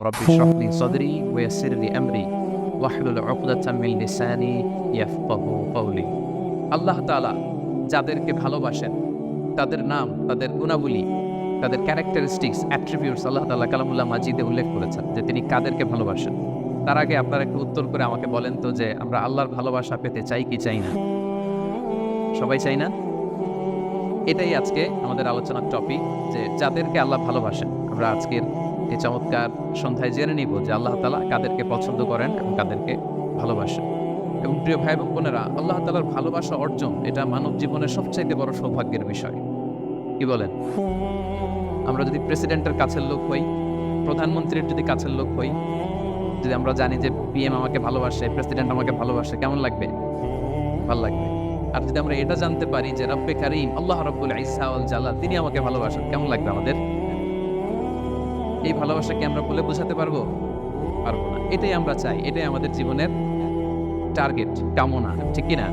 رب اشرح لي صدري ويسر لي أمري واحلل عقدة من লিসানি ইয়াফকাহু কওলি আল্লাহ তাআলা যাদেরকে ভালোবাসেন তাদের নাম তাদের গুণাবলী তাদের ক্যারেক্টারিস্টিক্স অ্যাট্রিবিউটস আল্লাহ তাআলা কালামুল্লাহ মাজিদে উল্লেখ করেছেন যে তিনি কাদেরকে ভালোবাসেন তার আগে আপনারা একটু উত্তর করে আমাকে বলেন তো যে আমরা আল্লাহর ভালোবাসা পেতে চাই কি চাই না সবাই চাই না এটাই আজকে আমাদের আলোচনার টপিক যে যাদেরকে আল্লাহ ভালোবাসেন আমরা আজকের এই চমৎকার সন্ধ্যায় জেনে নিব যে আল্লাহ তালা কাদেরকে পছন্দ করেন এবং কাদেরকে ভালোবাসেন। এবং প্রিয় ভাই এবং বোনেরা, আল্লাহ তালার ভালোবাসা অর্জন, এটা মানব জীবনের সবচাইতে বড় সৌভাগ্যের বিষয়। কি বলেন? আমরা যদি প্রেসিডেন্টের কাছের লোক হই, প্রধানমন্ত্রীর যদি কাছের লোক হই, যদি আমরা জানি যে পিএম আমাকে ভালোবাসে, প্রেসিডেন্ট আমাকে ভালোবাসে, কেমন লাগবে? ভালো লাগবে। আর যদি আমরা এটা জানতে পারি যে রব্বে কারিম, আল্লাহ রব্বুল ইসা আল জালাল, তিনি আমাকে ভালোবাসেন, কেমন লাগবে আমাদের? এই ভালোবাসাকে আমরা বলে বোঝাতে পারব? পারব না। এটাই আমরা চাই। এটাই আমাদের জীবনের টার্গেট কামনা। ঠিক কি না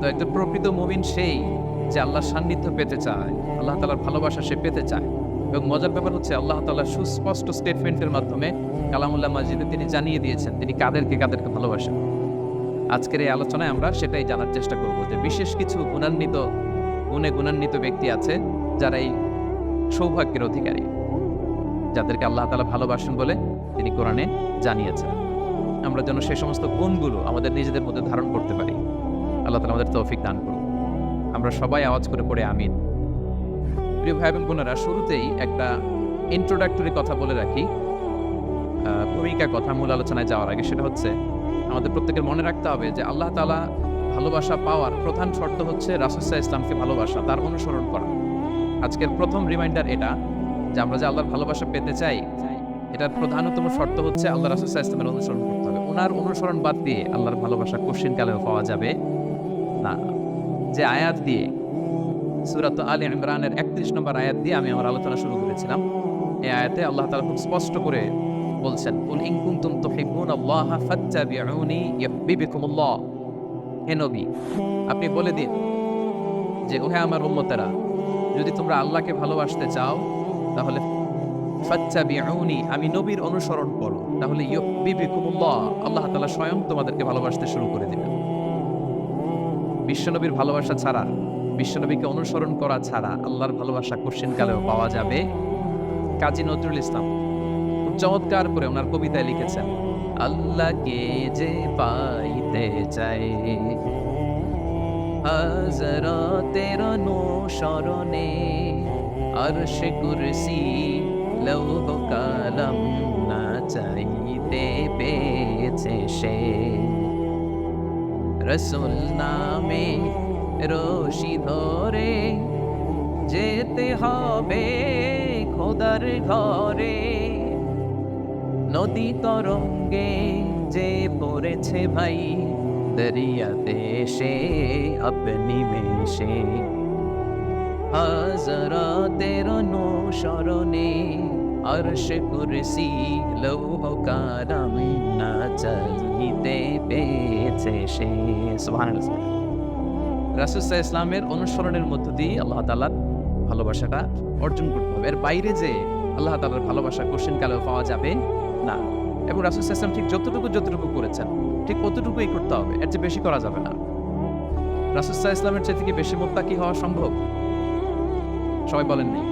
তো একজন প্রকৃত মুমিন সেই যে আল্লাহর সান্নিধ্য পেতে চায়, আল্লাহ তালার ভালোবাসা সে পেতে চায়। এবং মজার ব্যাপার হচ্ছে আল্লাহ তালা সুস্পষ্ট স্টেটমেন্টের মাধ্যমে কালামুল্লাহ মাজিদে তিনি জানিয়ে দিয়েছেন, তিনি কাদেরকে কাদেরকে ভালোবাসেন। আজকের এই আলোচনায় আমরা সেটাই জানার চেষ্টা করব যে বিশেষ কিছু গুণান্বিত, গুণে গুণান্বিত ব্যক্তি আছে যারা এই সৌভাগ্যের অধিকারী। যাদেরকে আল্লাহ তালা ভালোবাসেন বলে তিনি কোরআনে জানিয়েছেন। আমরা যেন সেই সমস্ত গুণগুলো আমাদের নিজেদের মধ্যে ধারণ করতে পারি। আল্লাহ তালা আমাদের তৌফিক দান করুন। আমরা সবাই আওয়াজ করে পড়ে আমিন। প্রিয় ভাই এবং বোনেরা, শুরুতেই একটা ইন্ট্রোডাক্টরি কথা বলে রাখি। ভূমিকা কথা মূল আলোচনায় যাওয়ার আগে সেটা হচ্ছে, আমাদের প্রত্যেকের মনে রাখতে হবে যে আল্লাহ তালা ভালোবাসা পাওয়ার প্রধান শর্ত হচ্ছে রাসুসাহ ইসলামকে ভালোবাসা, তার অনুসরণ করা। আজকের প্রথম রিমাইন্ডার এটা যে আমরা যে আল্লাহর ভালোবাসা পেতে চাই, এটার প্রধানতম শর্ত হচ্ছে আল্লাহ রাসুসাহ ইসলামের অনুসরণ করতে হবে। ওনার অনুসরণ বাদ দিয়ে আল্লাহর ভালোবাসা কোশ্চিন কালেও পাওয়া যাবে না। যে আয়াত দিয়ে, সুরাত আলী ইমরানের একত্রিশ নম্বর আয়াত দিয়ে আমি আমার আলোচনা শুরু করেছিলাম, এই আয়াতে আল্লাহ তালা খুব স্পষ্ট করে বলছেন, কুল ইন কুনতুম তুহিব্বুনাল্লাহ ফাত্তাবিউনি ইউহিব্বুকুমুল্লাহ। হে নবী, আপনি বলে দিন যে, ওহে আমার উম্মতেরা, যদি তোমরা আল্লাহকে ভালোবাসতে চাও তাহলে আমি নবীর অনুসরণ করো। তাহলে আল্লাহ তাআলা স্বয়ং তোমাদেরকে ভালোবাসতে শুরু করে দিবেন। বিশ্বনবীর ভালোবাসা ছাড়া, বিশ্বনবীকে অনুসরণ করা ছাড়া আল্লাহর ভালোবাসা কোশ্চিন কালেও পাওয়া যাবে। কাজী নজরুল ইসলাম চমৎকার করে ওনার কবিতায় লিখেছেন, আল্লাহকে যে পাইতে চাই হাজরাতের অনুসরণে আর সে কুরসি লৌহ কালাম না চাইতে পেয়েছে সে। রসুল নামে রশি ধরে যেতে হবে খোদার ঘরে। নদী তরঙ্গে যে পড়েছে ভাই, দরিয়াতে সে আপনি মেশে। হাজরাতের অনুসরণে আরশ কুরসি লৌহ কারাম না চাইতে পেয়েছে সে। রাসুসাহ ইসলামের অনুসরণের মধ্য দিয়ে আল্লাহ তালার ভালোবাসাটা অর্জন করতে হবে। এর বাইরে যে আল্লাহ তালার ভালোবাসা কোশ্চেন কালেও পাওয়া যাবে না। এবং রাসুসাহ ইসলাম ঠিক যতটুকু যতটুকু করেছেন, ঠিক কতটুকুই করতে হবে। এর চেয়ে বেশি করা যাবে না। রাসুসাহ ইসলামের চেয়ে থেকে বেশি মোত্তাকি হওয়া সম্ভব? সবাই বলেন নেই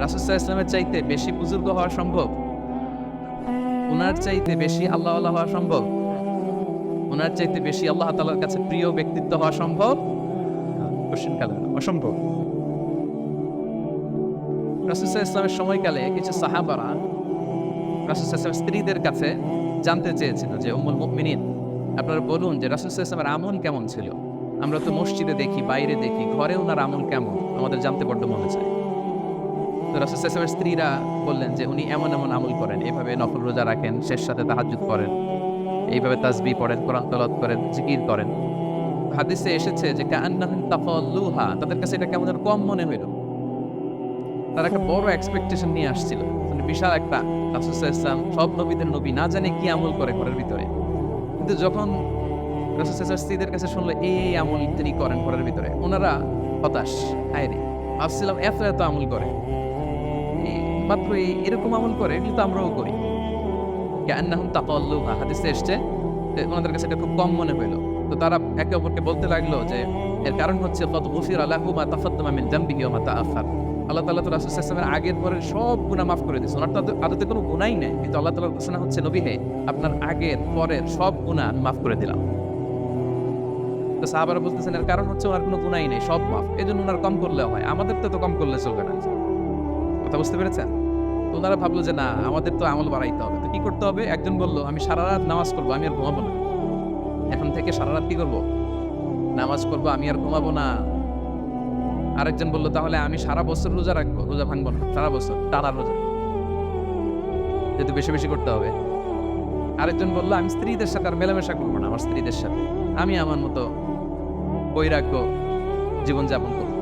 রাসুসাহ ইসলামের চাইতে বেশি বুজুর্গ হওয়া সম্ভব? ওনার চাইতে বেশি আল্লাহ আল্লাহ হওয়া সম্ভব? ওনার চাইতে বেশি আল্লাহ তালার কাছে প্রিয় ব্যক্তিত্ব হওয়া সম্ভব? কোশ্চেন কালে। না, অসম্ভব রাসুসাহ ইসলামের সময়কালে কিছু সাহাবারা রাসুসাহ ইসলামের স্ত্রীদের কাছে জানতে চেয়েছিল যে উম্মুল মুমিনিন আপনারা বলুন যে রাসুসাহ ইসলামের আমল কেমন ছিল? আমরা তো মসজিদে দেখি, বাইরে দেখি, ঘরে ওনার আমল কেমন? আমাদের জানতে বড্ড মনে চায়। তো ইসলামের স্ত্রীরা বললেন যে, উনি এমন এমন আমল করেন, এভাবে নফল রোজা রাখেন, শেষ সাথে তাহাজুদ করেন, এইভাবে তাসবি পড়েন, কোরআন তলাত করেন, জিকির করেন। হাদিসে এসেছে যে তাফাল্লুহা তাদের কাছে এটা কেমন কম মনে হইল। তারা একটা বড় এক্সপেকটেশন নিয়ে আসছিল। মানে বিশাল একটা রাসুসাহ ইসলাম সব নবীদের নবী না জানে কি আমল করে ঘরের ভিতরে। কিন্তু যখন স্ত্রীদের কাছে শুনলো, এই আমল তিনি করেন ঘরের ভিতরে। ওনারা হতাশ, হায় রে, ভাবছিলাম এত এত আমল করে। মাত্র এরকম আমল করে, এগুলো তো আমরাও করি। হাদিসে এসছে ওনাদের কাছে এটা খুব কম মনে তো তারা একে অপরকে বলতে লাগল যে, এর কারণ হচ্ছে কত মা আল্লাহ তো আগের পরের সব মাফ করে ওনার তো আদতে- কোনো গুনাহই নেই, কিন্তু আল্লাহ ঘোষণা হচ্ছে, নবী হে, আপনার আগের পরের সব গুনাহ মাফ করে দিলাম। সাহাবারা বলতেছেন, এর কারণ হচ্ছে ওনার কোনো গুনাহই নেই, সব মাফ। এই জন্য ওনার কম করলে হয়। আমাদের তো তো কম করলে চলবে না। কথা বুঝতে পেরেছেন? তো ওনারা ভাবলো যে, না, আমাদের তো আমল বাড়াইতে হবে। তো কি করতে হবে? একজন বলল, আমি সারা রাত নামাজ করব, আমি আর ঘুমাবো না। এখন থেকে সারা রাত কি করব? নামাজ করব, আমি আর ঘুমাবো না। আরেকজন বলল, তাহলে আমি সারা বছর রোজা রাখব? রোজা ভাঙবো না, সারা বছর, টানা রোজা। যেহেতু বেশি বেশি করতে হবে। আরেকজন বলল, আমি স্ত্রীদের সাথে আর মেলামেশা করব না আমার স্ত্রীদের সাথে। আমি আমার মতো বৈরাগ্য জীবনযাপন করব।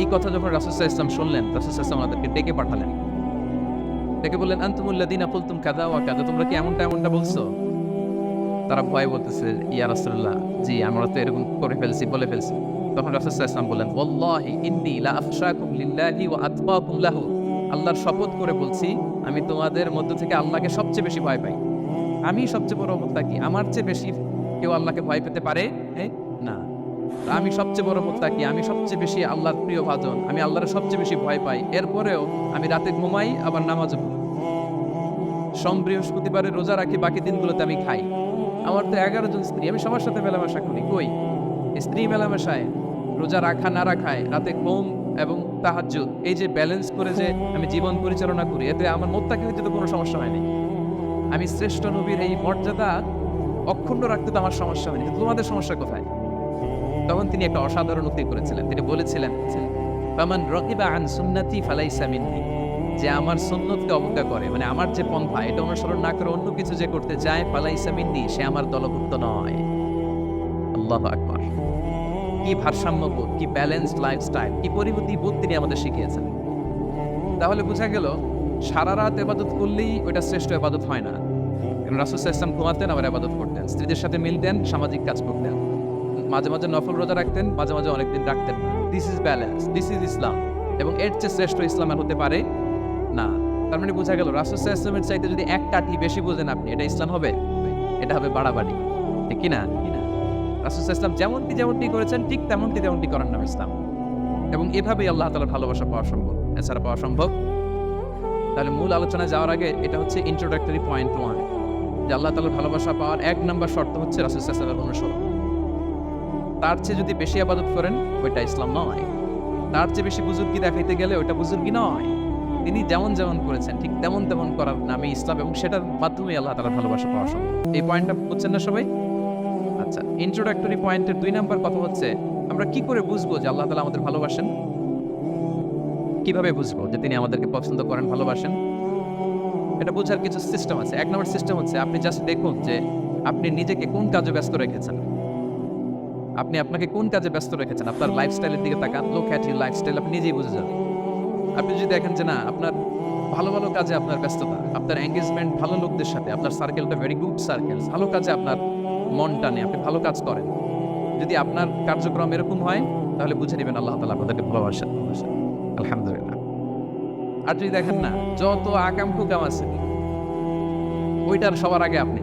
এই কথা যখন রাসুসাহ ইসলাম শুনলেন রাসুসাহ ইসলাম আমাদেরকে ডেকে পাঠালেন। ডেকে বললেন আন্তুমুল্লাদিন ফুলতুম কাদা ওয়া কাদা তোমরা কি এমনটা এমনটা বলছো? তারা ভয় বলতেছে, ইয়া রাসূলুল্লাহ, জি, আমরা তো এরকম করে ফেলছি, বলে ফেলছি। তখন রাসূলুল্লাহ ইসলাম বললেন, ওয়াল্লাহি ইন্নী লা আখশাকুম লিল্লাহি ওয়া আতকাকুম লাহু। আল্লাহর শপথ করে বলছি, আমি তোমাদের মধ্য থেকে আল্লাহকে সবচেয়ে বেশি ভয় পাই। আমি সবচেয়ে বড় মুত্তাকি আমার চেয়ে বেশি কেউ আল্লাহকে ভয় পেতে পারে? এ? আমি সবচেয়ে বড় মুত্তাকি, আমি সবচেয়ে বেশি আল্লাহর প্রিয় ভাজন, আমি আল্লাহর সবচেয়ে বেশি ভয় পাই। এরপরেও আমি রাতে ঘুমাই, আবার নামাজ সোম, বৃহস্পতিবারে রোজা রাখি, বাকি দিনগুলোতে আমি খাই। আমার তো এগারো জন স্ত্রী, আমি সবার সাথে মেলামেশা করি। কই? স্ত্রী মেলামেশায়, রোজা রাখা না রাখায়, রাতে ঘুম এবং তাহাজ্জুদ, এই যে ব্যালেন্স করে যে আমি জীবন পরিচালনা করি, এতে আমার মোত্তাকি হইতে তো কোনো সমস্যা হয়নি আমি শ্রেষ্ঠ নবীর এই মর্যাদা অক্ষুণ্ণ রাখতে তো আমার সমস্যা হয়নি তোমাদের সমস্যা কোথায়? তখন তিনি একটা অসাধারণ উক্তি করেছিলেন। তিনি বলেছিলেন, ফামান রকিবা আন সুন্নাতি ফালাইসা মিন্নি। যে আমার সুন্নতকে অবজ্ঞা করে মানে আমার যে পন্থা, এটা অনুসরণ না করে অন্য কিছু যে করতে চায়, ফালাইসা মিন্নি, সে আমার দলভুক্ত নয়। আল্লাহ আকবার। কি ভারসাম্যবোধ, কি ব্যালেন্সড লাইফস্টাইল, কি পরিবর্তী বোধ তিনি আমাদের শিখিয়েছেন। তাহলে বোঝা গেল, সারা রাত এবাদত করলেই ওটা শ্রেষ্ঠ এবাদত হয় না। রাসুল ইসলাম ঘুমাতেন, আবার এবাদত করতেন। স্ত্রীদের সাথে মিলতেন সামাজিক কাজ করতেন। মাঝে মাঝে নফল রোজা রাখতেন, মাঝে মাঝে অনেকদিন রাখতেন this is balance this is Islam এবং এর চেয়ে শ্রেষ্ঠ ইসলাম হতে পারে না। তার মানে বোঝা গেল, রাসুল ইসলামের চাইতে যদি এক কাঠি বেশি বোঝেন আপনি, এটা ইসলাম হবে? এটা হবে বাড়াবাড়ি। ঠিক না? রাসুল ইসলাম যেমনটি যেমনটি করেছেন, ঠিক তেমনটি তেমনটি করার নাম ইসলাম। এবং এভাবেই আল্লাহ তালার ভালোবাসা পাওয়া সম্ভব। এছাড়া পাওয়া সম্ভব? তাহলে মূল আলোচনায় যাওয়ার আগে এটা হচ্ছে ইন্ট্রোডাক্টরি পয়েন্ট ওয়ান যে আল্লাহ তালার ভালোবাসা পাওয়ার এক নম্বর শর্ত হচ্ছে রাসুল ইসলামের অনুসরণ। তার চেয়ে যদি বেশি আবাদত করেন, ওইটা ইসলাম নয়। তার চেয়ে বেশি বুজুর্গি দেখাইতে গেলে ওইটা বুজুর্গি নয়। তিনি যেমন যেমন করেছেন, ঠিক তেমন তেমন করার নামে ইসলাম এবং সেটার মাধ্যমে আল্লাহ তালার ভালোবাসা পাওয়া সম্ভব। এই পয়েন্টটা বুঝছেন না সবাই? আচ্ছা ইন্ট্রোডাক্টরি পয়েন্টের দুই নাম্বার কথা হচ্ছে, আমরা কি করে বুঝব যে আল্লাহ তালা আমাদের ভালোবাসেন? কীভাবে বুঝব যে তিনি আমাদেরকে পছন্দ করেন, ভালোবাসেন? এটা বোঝার কিছু সিস্টেম আছে। এক নম্বর সিস্টেম হচ্ছে, আপনি জাস্ট দেখুন যে আপনি নিজেকে কোন কাজে ব্যস্ত রেখেছেন। আপনি আপনাকে কোন কাজে ব্যস্ত রেখেছেন? আপনার লাইফস্টাইলের দিকে তাকান। লোক অ্যাট ইউর লাইফস্টাইল আপনি নিজেই বুঝে যাবেন। আপনি যদি দেখেন যে না, আপনার ভালো ভালো কাজে আপনার ব্যস্ততা, আপনার এঙ্গেজমেন্ট ভালো লোকদের সাথে, আপনার সার্কেলটা ভেরি গুড সার্কেল ভালো কাজে আপনার মন টানে, আপনি ভালো কাজ করেন। যদি আপনার কার্যক্রম এরকম হয়, তাহলে বুঝে নেবেন আল্লাহ তালা আপনাদেরকে ভালোবাসেন ভালোবাসেন। আলহামদুলিল্লাহ। আর যদি দেখেন না, যত আকাম কুকাম আছে, ওইটার সবার আগে আপনি।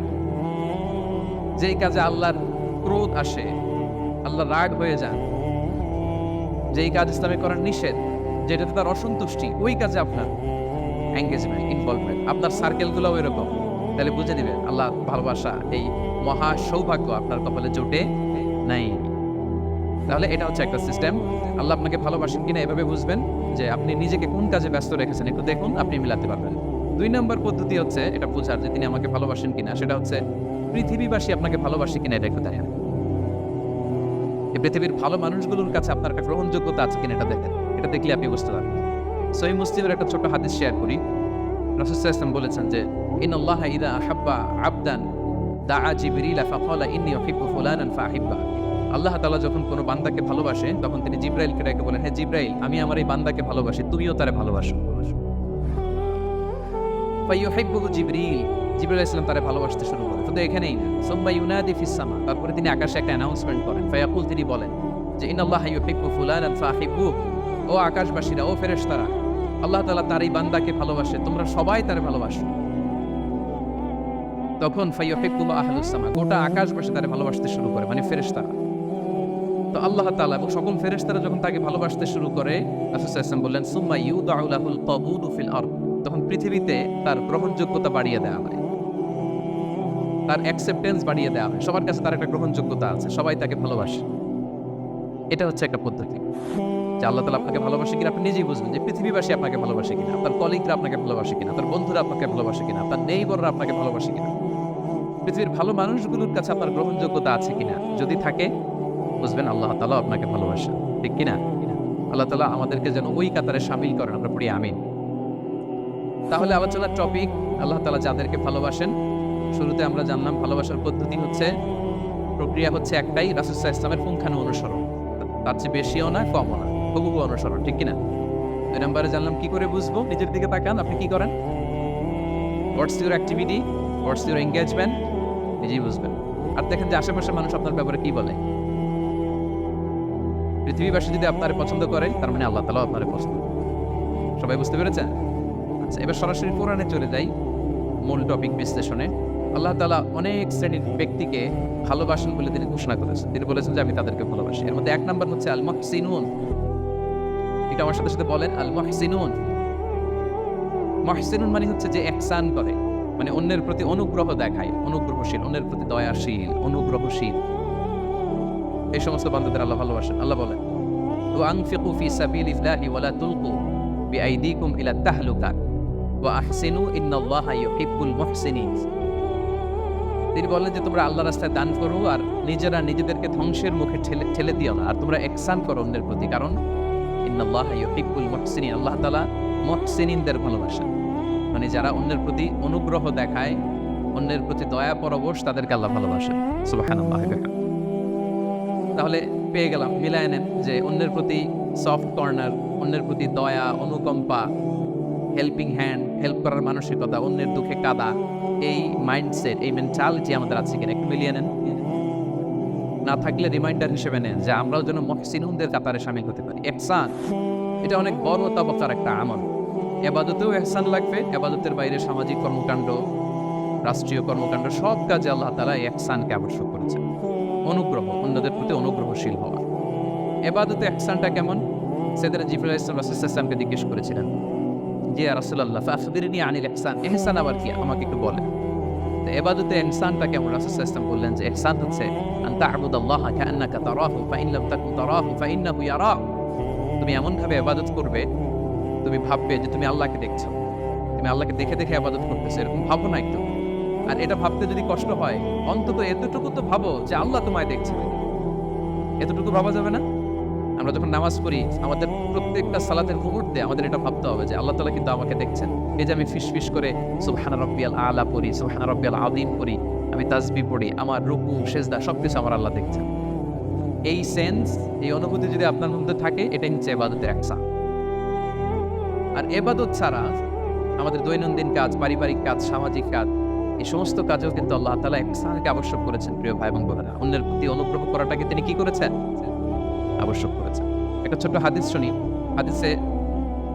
যেই কাজে আল্লাহর ক্রোধ আসে আল্লাহ রাগ হয়ে যান। যেই কাজ ইসলামে করার নিষেধ, যেটাতে তার অসন্তুষ্টি, ওই কাজে আপনার এঙ্গেজমেন্ট ইনভলভমেন্ট আপনার সার্কেলগুলোও এরকম। তাহলে বুঝে নেবেন আল্লাহ ভালোবাসা এই মহা সৌভাগ্য আপনার কপালে জোটে নাই। তাহলে এটা হচ্ছে একটা সিস্টেম আল্লাহ আপনাকে ভালোবাসেন কিনা এভাবে বুঝবেন যে আপনি নিজেকে কোন কাজে ব্যস্ত রেখেছেন একটু দেখুন, আপনি মিলাতে পারবেন। দুই নম্বর পদ্ধতি হচ্ছে এটা বোঝার যে তিনি আমাকে ভালোবাসেন কিনা, সেটা হচ্ছে পৃথিবীবাসী আপনাকে ভালোবাসে কিনা এটা একটু দেখেন। এই পৃথিবীর ভালো মানুষগুলোর কাছে আপনার একটা গ্রহণযোগ্যতা আছে কিনা এটা দেখেন। এটা দেখলে আপনি বুঝতে পারবেন। সহি মুসলিমের একটা ছোট হাদিস শেয়ার করি। রাসুসাহ বলেছেন যে ইন আল্লাহ ইদা আহাব্বা আবদান দা জিবরিলা ফাকালা ইন্নী উহিব্বু ফুলানান ফাহিব্বা। আল্লাহ তাআলা যখন কোনো বান্দাকে ভালোবাসে, তখন তিনি জিব্রাইলকে ডেকে বলেন হ্যাঁ জিব্রাইল, আমি আমার এই বান্দাকে ভালোবাসি, তুমিও তারে ভালোবাসো। ফাইয়ুহিব্বুহু জিবরিল ইসলাম তারে ভালোবাসতে শুরু করে। এখানেই না, সুম্মা ইউনাদি ফিস সামা, তারপরে তিনি আকাশে একটা অ্যানাউন্সমেন্ট করেন। তিনি বলেন যে ইন আল্লাহ ইউহিব্বু ফুলানান ফাহিব্বু। ও আকাশবাসীরা, ও ফেরেশতারা, আল্লাহ তাআলা তার এই বান্দাকে ভালোবাসে, তোমরা সবাই তারে ভালোবাসো। তখন গোটা আকাশবাসী ভালোবাসতে শুরু করে মানে ফেরেশতারা। তো আল্লাহ এবং সকল ফেরেশতারা যখন তাকে ভালোবাসতে শুরু করে ওয়াসাল্লাম বললেন, সুম্মা ফিল তখন পৃথিবীতে তার গ্রহণযোগ্যতা বাড়িয়ে দেওয়া হয়। তার অ্যাকসেপ্টেন্স বাড়িয়ে দেওয়া হয়। সবার কাছে তার একটা গ্রহণযোগ্যতা আছে। সবাই তাকে ভালোবাসে। এটা হচ্ছে একটা পদ্ধতি। যে আল্লাহ তালা আপনাকে ভালোবাসে কিনা, আপনি নিজেই বুঝবেন যে পৃথিবীবাসী আপনাকে ভালোবাসে কিনা আপনার কলিগরা আপনাকে ভালোবাসে কিনা আপনার বন্ধুরা আপনাকে ভালোবাসে কিনা আপনার নেইবররা আপনাকে ভালোবাসে কিনা। পৃথিবীর ভালো মানুষগুলোর কাছে আপনার গ্রহণযোগ্যতা আছে কিনা? যদি থাকে, বুঝবেন আল্লাহ তালা আপনাকে ভালোবাসে ঠিক কিনা? আল্লাহ তালা আমাদেরকে যেন ওই কাতারে সামিল করেন। আমরা পড়ি আমিন। তাহলে আলোচনার টপিক আল্লাহ তালা যাদেরকে ভালোবাসেন শুরুতে আমরা জানলাম ভালোবাসার পদ্ধতি হচ্ছে প্রক্রিয়া হচ্ছে একটাই রাসুসাহ ইসলামের পুঙ্খানু অনুসরণ। তার চেয়ে বেশিও না, কমও না হুবহু অনুসরণ, ঠিক কিনা? দুই নম্বরে জানলাম কি করে বুঝব? নিজের দিকে তাকান, আপনি কি করেন? What's your activity what's your engagement নিজেই বুঝবেন। আর দেখেন যে আশেপাশের মানুষ আপনার ব্যাপারে কি বলে? পৃথিবীবাসী যদি আপনার পছন্দ করে, তার মানে আল্লাহ তালাও আপনার পছন্দ। সবাই বুঝতে পেরেছেন? আচ্ছা এবার সরাসরি কোরআনে চলে যাই মূল টপিক বিশ্লেষণে। আল্লাহ তালা অনেক শ্রেণির ব্যক্তিকে ভালোবাসেন বলে তিনি ঘোষণা করেছেন। তিনি বলেছেন যে, আমি তাদেরকে ভালোবাসি। এর মধ্যে এক নম্বর হচ্ছে আল মহসিনুন এটা আমার সাথে সাথে বলেন আল মহসিনুন মহসিনুন মানে হচ্ছে যে একসান করে মানে অন্যের প্রতি অনুগ্রহ দেখায়, অনুগ্রহশীল, অন্যের প্রতি দয়াশীল, অনুগ্রহশীল। এই সমস্ত বান্ধবদের আল্লাহ ভালোবাসেন। আল্লাহ বলেন তো আংফিকু ফি সাবিলিল্লাহি ওয়ালা তুলকু বিআইদিকুম ইলা তাহলুকা। ওয়া আহসিনু ইন্নাল্লাহা ইউহিব্বুল মুহসিনিন। তিনি বলেন যে, তোমরা আল্লাহ রাস্তায় দান করো আর নিজেরা নিজেদেরকে ধ্বংসের মুখে ঠেলে ঠেলে দিও না। আর তোমরা একসান করো অন্যের প্রতি। কারণ ইন্নাল্লাহা ইউহিব্বুল আল্লাহ তাআলা মুহসিনিনদের ভালোবাসেন মানে যারা অন্যের প্রতি অনুগ্রহ দেখায়, অন্যের প্রতি দয়া পরবশ তাদেরকে আল্লাহ সুবহানাল্লাহ তাহলে পেয়ে গেলাম, মিলায় নেন যে, অন্যের প্রতি সফট কর্নার অন্যের প্রতি দয়া, অনুকম্পা হেল্পিং হ্যান্ড হেল্প করার মানসিকতা, অন্যের দুঃখে কাদা এই মাইন্ডসেট এই মেন্টালিটি আমাদের আছে কিনা একটু মিলিয়ে নেন। না থাকলে রিমাইন্ডার হিসেবে নেন যে আমরাও যেন মহসিনুনদের কাতারে সামিল হতে পারি। এহসান, এটা অনেক বড় তবকার একটা আমল। এবাদতেও এহসান লাগবে, এবাদতের বাইরে সামাজিক কর্মকাণ্ড, রাষ্ট্রীয় কর্মকাণ্ড, সব কাজে আল্লাহ তালা এহসানকে আবশ্যক করেছেন। অনুগ্রহ, অন্যদের প্রতি অনুগ্রহশীল হওয়া। এবাদতে এহসানটা কেমন? সেদিন জিফুল ইসলাম রাসুলামকে জিজ্ঞেস করেছিলেন জি রাসুল্লাহ ফাফবিরিনী আনিল আবার কি? আমাকে একটু বলেন। তো এবাদতে এহসানটা কেমন? রাসুল বললেন যে হচ্ছে কাআন্নাকা তারাহু তাকুন তারাহু ইয়ারাক তুমি এমন ভাবে ইবাদত করবে, তুমি ভাববে যে তুমি আল্লাহকে দেখছ। তুমি আল্লাহকে দেখে দেখে ইবাদত করতেছো, এরকম ভাবো না একটু। আর এটা ভাবতে যদি কষ্ট হয়, অন্তত এতটুকু তো ভাবো যে আল্লাহ তোমায় দেখছে। এতটুকু ভাবা যাবে না? আমরা যখন নামাজ পড়ি, আমাদের প্রত্যেকটা সালাতের মুহূর্তে আমাদের এটা ভাবতে হবে যে আল্লাহ তালা কিন্তু আমাকে দেখছেন। এই যে আমি ফিস ফিস করে সুবহানা রব্বিয়াল আলা পড়ি, সুবহানা রব্বিয়াল আদিম পড়ি, আমি তাজবি পড়ি, আমার রুকু, সেজদা সবকিছু আমার আল্লাহ দেখছেন। এই সেন্স এই অনুভূতি যদি আপনার মধ্যে থাকে, এটাই হচ্ছে এবাদতের একসা আর এবাদত ছাড়া আমাদের দৈনন্দিন কাজ, পারিবারিক কাজ, সামাজিক কাজ, এই সমস্ত কাজেও কিন্তু আল্লাহ তালা একসানকে আবশ্যক করেছেন, প্রিয় ভাই এবং বোনেরা। অন্যের প্রতি অনুগ্রহ করাটাকে তিনি কি করেছেন? আবশ্যক করেছেন একটা ছোট্ট হাদিস শুনি। হাদিসে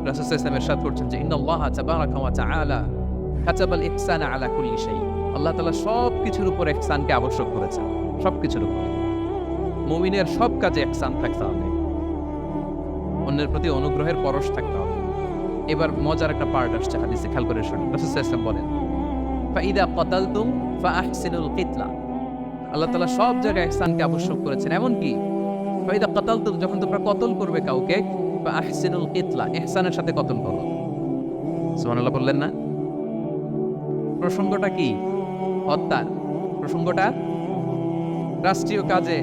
রাসূল আলাইহি ওয়াসাল্লাম করছেন যে, ইন্নাল্লাহ তাবারাকা ওয়া তাআলা কাতাবাল ইহসানা আলা কুল্লি শাই আল্লাহ তাআলা সব কিছুর উপর ইহসানকে আবশ্যক করেছেন। সব কিছুর উপর। মুমিনের সব কাজে ইহসান থাকতে হবে। অন্যের প্রতি অনুগ্রহের পরশ থাকতে হবে। এবার মজার একটা পার্ট আসছে হাদিসে, খেয়াল করে শুনি রাসূল ওয়াসাল্লাম বলেন, ফাইদা কতালতুম ফাআহসিনুল কিতলা। আল্লাহ তাআলা সব জায়গায় ইহসানকে আবশ্যক করেছেন। এমন কি ফাইদা যখন তোমরা কতল করবে কাউকে ফাআহসিনুল কিতলা ইহসানের সাথে কতল করো। সুবহানাল্লাহ বললেন না? প্রসঙ্গটা কি? প্রসঙ্গটা? রাষ্ট্রীয় কাজে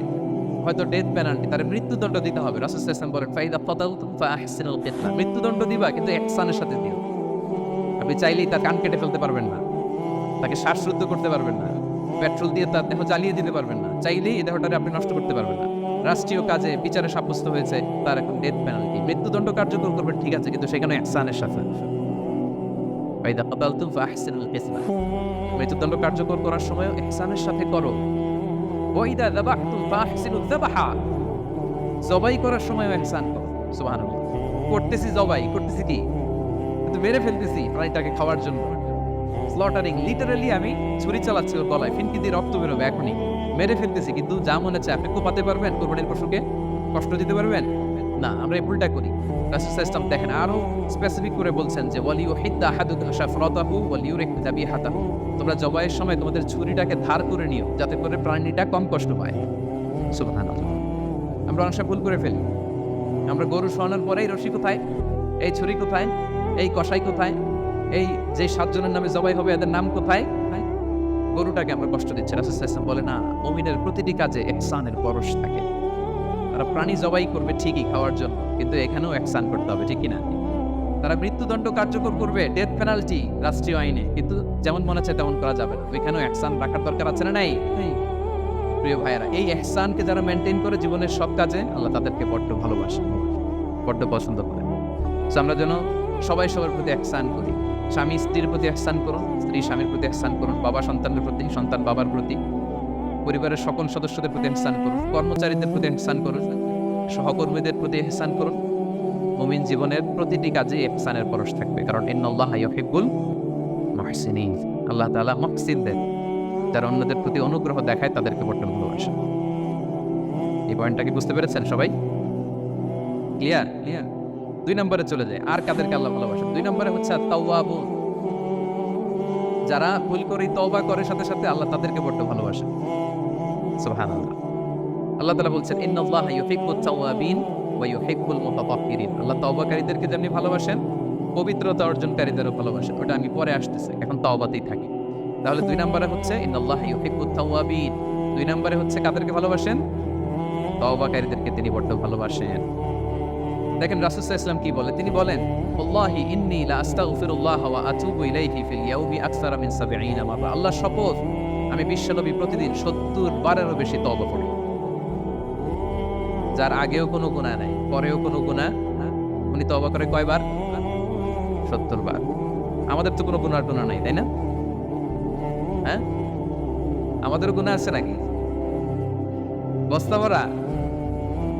হয়তো ডেথ পেনাল্টি তার মৃত্যুদণ্ড দিতে হবে। রাসূল ওয়াসাল্লাম বলেন, ফাইদা কিতলা। মৃত্যুদণ্ড দিবা, কিন্তু ইহসানের সাথে দিও। আপনি চাইলেই তার কান কেটে ফেলতে পারবেন না। তাকে শ্বাসরুদ্ধ করতে পারবেন না। পেট্রোল দিয়ে তার দেহ জ্বালিয়ে দিতে পারবেন না। চাইলেই এই দেহটারে আপনি নষ্ট করতে পারবেন না। রাষ্ট্রীয় কাজে বিচারে সাব্যস্ত হয়েছে, তার এখন ডেথ পেনাল্টি মৃত্যুদণ্ড কার্যকর করবেন, ঠিক আছে, কিন্তু সেখানে একসানের সাথে। মৃত্যুদণ্ড কার্যকর করার সময় ইহসানের সাথে করো। জবাই করার সময় ইহসান করো করতেছি জবাই, করতেছি কি? কিন্তু মেরে ফেলতেছি, প্রাণীটাকে খাওয়ার জন্য। স্লটারিং লিটারালি আমি ছুরি চালাচ্ছি ওর গলায়, ফিনকি দিয়ে রক্ত বেরোবে এখনই। মেরে ফেলতেছি, কিন্তু যা মনে হচ্ছে আপনি কোপাতে পারবেন কোরবানির পশুকে কষ্ট দিতে পারবেন? না, আমরা এই ভুলটা করি। রাসূল ইসলাম দেখেন, আরও স্পেসিফিক করে বলছেন যে ওয়ালিউ হিদ্দা আহাদুকা শাফরাতাহু ওয়ালিউ যাবিহাতাহু তোমরা জবাইয়ের সময় তোমাদের ছুরিটাকে ধার করে নিও, যাতে করে প্রাণীটা কম কষ্ট পায়। সুবহানাল্লাহ। আমরা অনেক ভুল করে ফেলি। আমরা গরু শোয়ানোর পরেই রশি কোথায়? এই ছুরি কোথায়? এই কষাই কোথায়? এই যে সাতজনের নামে জবাই হবে, এদের নাম কোথায়? গরুটাকে আমরা কষ্ট দিচ্ছি। রাসূল বলে না মুমিনের প্রতিটি কাজে ইহসানের পরশ থাকে। তারা প্রাণী জবাই করবে ঠিকই খাওয়ার জন্য কিন্তু এখানেও ইহসান করতে হবে ঠিক কি না তারা মৃত্যুদণ্ড কার্যকর করবে ডেথ পেনাল্টি রাষ্ট্রীয় আইনে কিন্তু যেমন মনে হচ্ছে তেমন করা যাবে না। ওইখানেও ইহসান রাখার দরকার আছে না নাই? প্রিয় ভাইয়েরা এই ইহসানকে যারা মেনটেন করে জীবনের সব কাজে আল্লাহ তাদেরকে বড্ড ভালোবাসে বড্ড পছন্দ করে আমরা যেন সবাই সবার প্রতি ইহসান করি। স্বামী স্ত্রীর প্রতি ইহসান করুন, স্ত্রী স্বামীর প্রতি ইহসান করুন, বাবা সন্তানের প্রতি, সন্তান বাবার প্রতি, পরিবারের সকল সদস্যদের প্রতি ইহসান করুন, কর্মচারীদের প্রতি ইহসান করুন, সহকর্মীদের প্রতি ইহসান করুন। মুমিন জীবনের প্রতিটি কাজে ইহসানের পরশ থাকবে, কারণ ইন্নাল্লাহ ইউহিব্বুল মুহসিনিন। আল্লাহ তাআলা মুহসিনদের, যারা অন্যদের প্রতি অনুগ্রহ দেখায় তাদেরকে বড্ড ভালোবাসে এই পয়েন্টটা কি বুঝতে পেরেছেন সবাই? Clear clear? দুই নম্বরে চলে যায়। আর কাদেরকে আল্লাহ ভালোবাসে? দুই নম্বরে হচ্ছে তাওয়াবুন যারা ভুল করে তওবা করে, সাথে সাথে আল্লাহ তাদেরকে বড্ড ভালোবাসে। সুবহানাল্লাহ। আল্লাহ তাআলা বলছেন, ইন্নাল্লাহ ইউহিব্বুত তাওয়াবিন ওয়া ইউহিব্বুল মুতাতাহহিরিন আল্লাহ তওবাকারীদেরকে যেমনি ভালোবাসেন, পবিত্রতা অর্জনকারীদেরও ভালোবাসেন। ওটা আমি পরে আসতেছে, এখন তওবাতেই থাকি। তাহলে দুই নম্বরে হচ্ছে, ইন্নাল্লাহ ইউহিব্বুত তাওয়াবিন। দুই নম্বরে হচ্ছে, কাদেরকে ভালোবাসেন? তওবাকারীদেরকে তিনি বড্ড ভালোবাসেন। দেখেন আলাইহি ওয়াসাল্লাম কি বলে তিনি বলেন, আল্লাহি ইন্নী লা আস্তাগফিরুল্লাহ ওয়া আতুবু ইলাইহি ফিল ইয়াউমি মিন 70 মাররা। আল্লাহ শপথ, আমি বিশ্বনবী প্রতিদিন 70 বারেরও বেশি তওবা করি যার আগেও কোনো গুনাহ নাই, পরেও কোনো গুনাহ উনি তওবা করে কয়বার? 70 বার। আমাদের তো কোনো গুনাহ টুনা নাই, তাই না? হ্যাঁ? আমাদের গুনাহ আছে নাকি? বস্তা ভরা?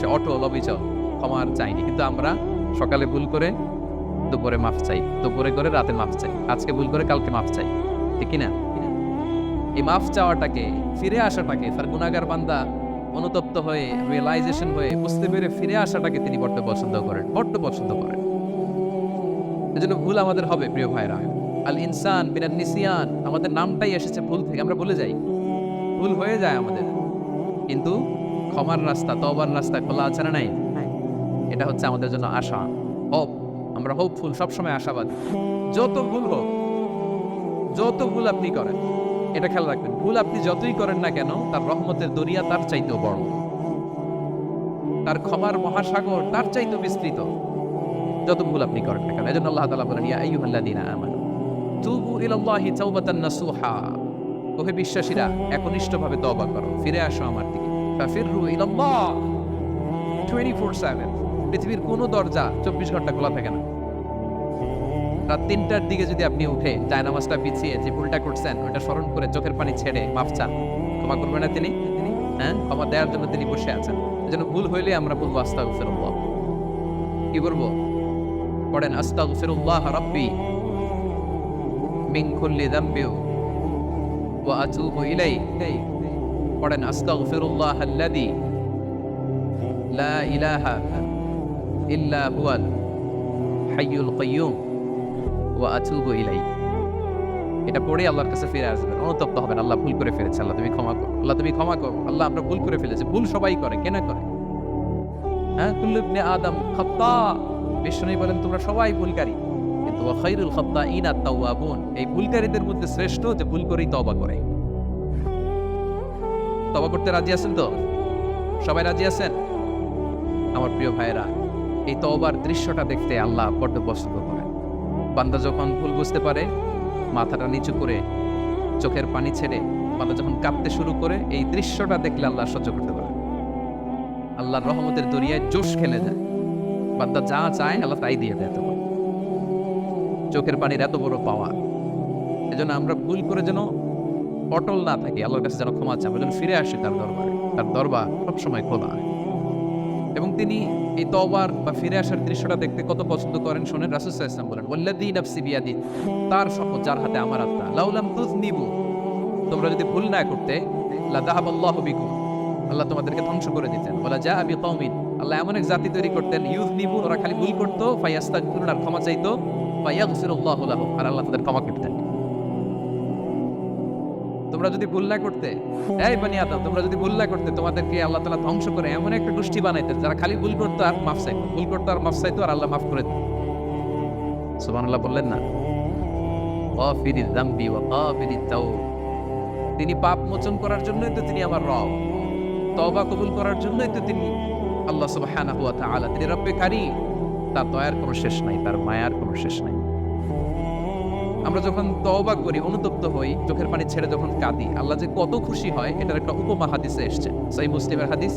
সে অটো লবি চল ক্ষমার চাইনি। কিন্তু আমরা সকালে ভুল করে দুপুরে মাফ চাই। দুপুরে করে রাতে মাফ চাই। আজকে ভুল করে কালকে মাফ চাই। ঠিক না? এই মাফ চাওয়াটাকে, ফিরে আসাটাকে তার গুণাগার বান্দা অনুতপ্ত হয়ে রিয়েলাইজেশন হয়ে, বুঝতে পেরে ফিরে আসাটাকে তিনি বড্ড পছন্দ করেন, বড্ড পছন্দ করেন। এজন্য ভুল আমাদের হবে, প্রিয় ভাইরা আল ইনসান বিনান নিসিয়ান, আমাদের নামটাই এসেছে ভুল থেকে, আমরা ভুলে যাই। ভুল হয়ে যায় আমাদের। কিন্তু ক্ষমার রাস্তা তবার রাস্তা খোলা আছে না নাই? এটা হচ্ছে আমাদের জন্য আশা। হোপ আমরা হোপফুল সবসময় আশাবাদী। যত ভুল হোক যত ভুল আপনি করেন এটা খেয়াল রাখবেন ভুল আপনি যতই করেন না কেন তার রহমতের দরিয়া তার চাইতেও বড়। তার ক্ষমার মহাসাগর তার চাইতেও বিস্তৃত। যত ভুল আপনি করেন না কেন এজন্য আল্লাহ তাআলা বলেন ইয়া আইয়ুহাল্লাযীনা আমানু তুবু ইলাল্লাহি তাওবাতান নাসুহা। ওহে বিশ্বাসীরা একনিষ্ঠভাবে তওবা করো ফিরে আসো আমার দিকে। ফাফিরু ইলাল্লাহ। 24/7 পৃথিবীর কোনো দরজা 24 ঘণ্টা খোলা থাকে না। রাত তিনটার দিকে যদি আপনি উঠে যায় নামাজটা পিছিয়ে যে ভুলটা করছেন, ওটা স্মরণ করে চোখের পানি ছেড়ে মাফ চান। ক্ষমা করবেন না তিনি? তিনি হ্যাঁ? ক্ষমা দেওয়ার জন্য তিনি বসে আছেন। যেন ভুল হইলে আমরা বলব আস্তাগফিরুল্লাহ। কি করব পড়েন, আস্তাগফিরুল্লাহ রাব্বি মিন কুল্লি যামবি ওয়া আতুবু ইলাইহি। পড়েন আস্তাগফিরুল্লাহ আল্লাযী লা ইলাহা ইল্লা হুয়াল হাইয়ুল কাইয়ুম ওয়া আতুবু ইলাইহি। এটা পড়ে আল্লাহর কাছে ফিরে আসবেন, অনুতপ্ত হবেন, আল্লাহ ভুল করে ফেলেছে, আল্লাহ তুমি ক্ষমা করো, আল্লাহ তুমি ক্ষমা করো, আল্লাহ আমরা ভুল করে ফেলেছি, ভুল সবাই করে কেন করে? হ্যাঁ আদম বলেন, তোমরা সবাই ভুলকারী। কিন্তু ওয়া খায়রুল খাত্তাইনা তাওয়াবুন, এই ভুলকারীদের মধ্যে শ্রেষ্ঠ যে ভুল করেই তওবা করে। তবা করতে রাজি আছেন তো? সবাই রাজি আছেন? আমার প্রিয় ভাইয়েরা, এই তওবার দৃশ্যটা দেখতে আল্লাহ বড্ড পছন্দ করেন। বান্দা যখন ভুল বুঝতে পারে, মাথাটা নিচু করে, চোখের পানি ছেড়ে বান্দা যখন কাঁপতে শুরু করে, এই দৃশ্যটা দেখলে আল্লাহ সহ্য করতে পারে। আল্লাহর রহমতের দরিয়ায় জোশ খেলে যায়। বান্দা যা চায়, আল্লাহ তাই দিয়ে দেয় তখন। চোখের পানির এত বড় পাওয়া এজন্য আমরা ভুল করে যেন অটল না থাকি আল্লাহর কাছে যেন ক্ষমা চাই যেন ফিরে আসি তার দরবারে। তার দরবার সবসময় খোলা। এবং তিনি এই তওবার বা ফিরে আসার দৃশ্যটা দেখতে কত পছন্দ করেন শোনেন আলাইহি ওয়াসাল্লাম বলেন, ওয়াল্লাযী নাফসি তার শপথ যার হাতে আমার আত্মা। লাউলাম তুযনিবু, তোমরা যদি ভুল না করতে লা যাহাবাল্লাহু বিকুম, আল্লাহ তোমাদেরকে ধ্বংস করে দিতেন। বলা যা আবি কওমিন আল্লাহ এমন এক জাতি তৈরি করতেন ইউথ নিবু ওরা খালি ভুল করতো, ফায়াস্তাগফিরুন আর ক্ষমা চাইতো, ফায়াগফিরুল্লাহু লাহুম, আর আল্লাহ তাদের ক্ষমা করতেন তোমরা যদি ভুল না করতে, এই বানি আদম, তোমরা যদি ভুল না করতে, তোমাদেরকে আল্লাহ তালা ধ্বংস করে এমন একটা গোষ্ঠী বানাইতেন যারা খালি ভুল করতো আর মাফ চাইতো। ভুল করতো আর মাফ চাইতো আর আল্লাহ মাফ করে দিত। সুবহানাল্লাহ বললেন না? গাফিরিজ যামবি ওয়া গাফিরিত তাওব। তিনি পাপ মোচন করার জন্যই তো তিনি আমার রব। তওবা কবুল করার জন্যই তো তিনি আল্লাহ সুবহানাহু ওয়া তাআলা। তিনি রব্বে কারীম। তার দয়ার কোনো শেষ নাই, তার মায়ার কোনো শেষ নাই। আমরা যখন তওবা করি, অনুতপ্ত হই, চোখের পানি ছেড়ে যখন কাঁদি, আল্লাহ যে কত খুশি হয়, এটার একটা উপমা হাদিসে এসেছে। সেই মুসলিমের হাদিস।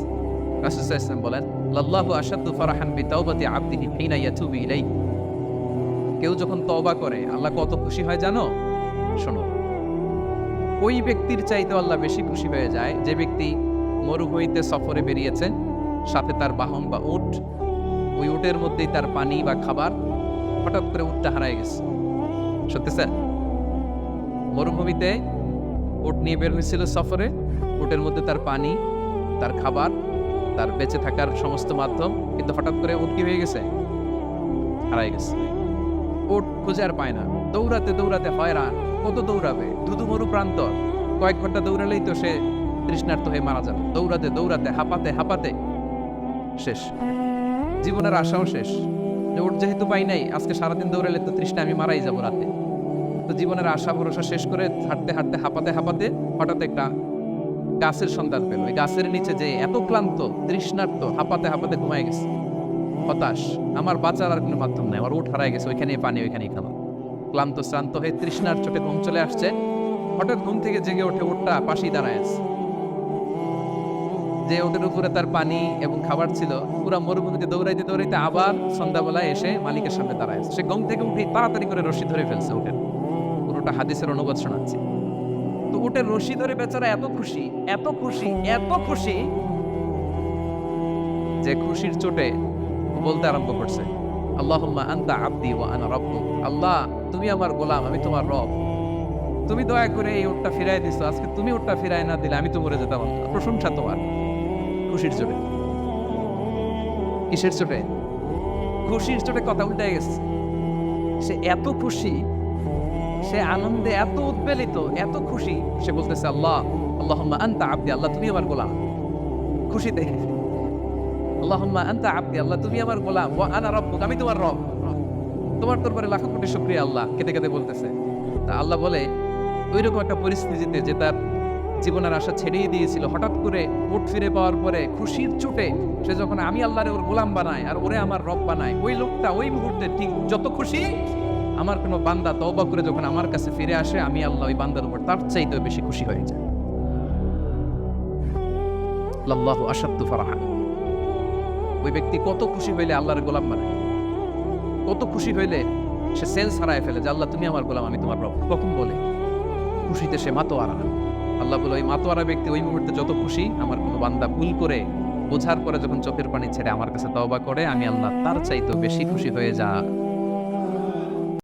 রাসূল সাল্লাল্লাহু বলেন লাল্লাহু আশাদ্দু ফারাহান বিতাওবাতি আবদিহি হিনা ইয়াতুবু ইলাইহি। কেউ যখন তওবা করে, আল্লাহ কত খুশি হয় জানো? শোনো, ওই ব্যক্তির চাইতে আল্লাহ বেশি খুশি হয়ে যায়, যে ব্যক্তি মরুভূমিতে সফরে বেরিয়েছে, সাথে তার বাহন বা উট, ওই উটের মধ্যেই তার পানি বা খাবার, হঠাৎ করে উটটা হারায় গেছে। সত্যি স্যার? মরুভূমিতে উট নিয়ে বের হয়েছিল সফরে। উটের মধ্যে তার পানি, তার খাবার, তার বেঁচে থাকার সমস্ত মাধ্যম, কিন্তু হঠাৎ করে উট কি হয়ে গেছে? হারাই গেছে। উট খুঁজে আর পায় না। দৌড়াতে দৌড়াতে হয়রান। কত দৌড়াবে? ধুধু মরু প্রান্তর। কয়েক ঘণ্টা দৌড়ালেই তো সে তৃষ্ণার্ত হয়ে মারা যাবে। দৌড়াতে দৌড়াতে, হাঁপাতে হাঁপাতে। শেষ। জীবনের আশাও শেষ। ওর যেহেতু পাই নাই, আজকে সারাদিন দৌড়ালে তো তৃষ্ণা আমি মারাই যাব রাতে। তো জীবনের আশা ভরসা শেষ করে হাঁটতে হাঁটতে হাঁপাতে হাঁপাতে হঠাৎ একটা গাছের সন্ধান পেল। ওই গাছের নিচে যে এত ক্লান্ত, তৃষ্ণার্ত, হাঁপাতে হাঁপাতে ঘুমায় গেছে। হতাশ, আমার বাঁচার আর কোনো মাধ্যম নাই, আমার উঠ হারায় গেছে, ওইখানেই পানি, ওইখানেই খাবার। ক্লান্ত, শ্রান্ত হয়ে তৃষ্ণার চোখে ঘুম চলে আসছে। হঠাৎ ঘুম থেকে জেগে ওঠে উঠটা পাশেই দাঁড়ায় আছে। যে ওদের উপরে তার পানি এবং খাবার ছিল পুরো মরুভূমিতে দৌড়াইতে দৌড়াইতে আবার সন্ধ্যাবেলায় এসে মালিকের সামনে দাঁড়ায় সে ঘুম থেকে উঠে তাড়াতাড়ি করে রশি ধরে ফেলছে উঠের পুরোটা হাদিসের অনুবাদ শোনাচ্ছি। তো উঠের রশি ধরে বেচারা এত খুশি এত খুশি এত খুশি যে খুশির চোটে বলতে আরম্ভ করছে, আল্লাহুম্মা আনতা আব্দি ওয়া আনা রাব্বুক। আল্লাহ, তুমি আমার গোলাম, আমি তোমার রব। তুমি দয়া করে এই উটটা ফিরাই দিছো, আজকে তুমি উটটা ফিরাই না দিলে আমি তো মরে যেতাম। প্রশংসা তোমার। খুশির চোটে। কিসের চোটে? খুশির চোটে কথা উল্টে গেছে। সে এত খুশি, সে আনন্দে এত উদ্বেলিত এত খুশি, সে বলতেছে, আল্লাহ, আল্লাহুম্মা আনতা আব্দি, আল্লাহ তুমি আমার গোলাম। খুশিতে। আল্লাহুম্মা আনতা আব্দি, আল্লাহ তুমি আমার গোলাম। ওয়া আনা রব আমি তোমার রব। তোমার দরবারে লাখো কোটি শুকরিয়া আল্লাহ, কেঁদে কেঁদে বলতেছে। তা আল্লাহ বলে, ওইরকম একটা পরিস্থিতিতে যে তার জীবনের আশা ছেড়েই দিয়েছিল, হঠাৎ করে উঠ ফিরে পাওয়ার পরে খুশির চোটে সে যখন আমি আল্লাহরে ওর গোলাম বানায় আর ওরে আমার রব বানায় ওই লোকটা ওই মুহূর্তে ঠিক যত খুশি আমার কোনো বান্দা তওবা করে যখন আমার কাছে ফিরে আসে, আমি আল্লাহ ওই বান্দার উপর তার চাইতেও বেশি খুশি হয়ে যায় লাল্লাহু আসাদ্দু ফারাহা ওই ব্যক্তি কত খুশি হইলে আল্লাহর গোলাম বানায়। কত খুশি হইলে সে সেন্স হারায় ফেলে যে, আল্লাহ, তুমি আমার গোলাম, আমি তোমার রব। কখন বলে? খুশিতে সে মাতো মাতোয়ারা আল্লাহ বলে, ওই মাতোয়ারা ব্যক্তি ওই মুহূর্তে যত খুশি আমার কোনো বান্দা ভুল করে বোঝার পরে যখন চোখের পানি ছেড়ে আমার কাছে তওবা করে, আমি আল্লাহ তার চাইতেও বেশি খুশি হয়ে যা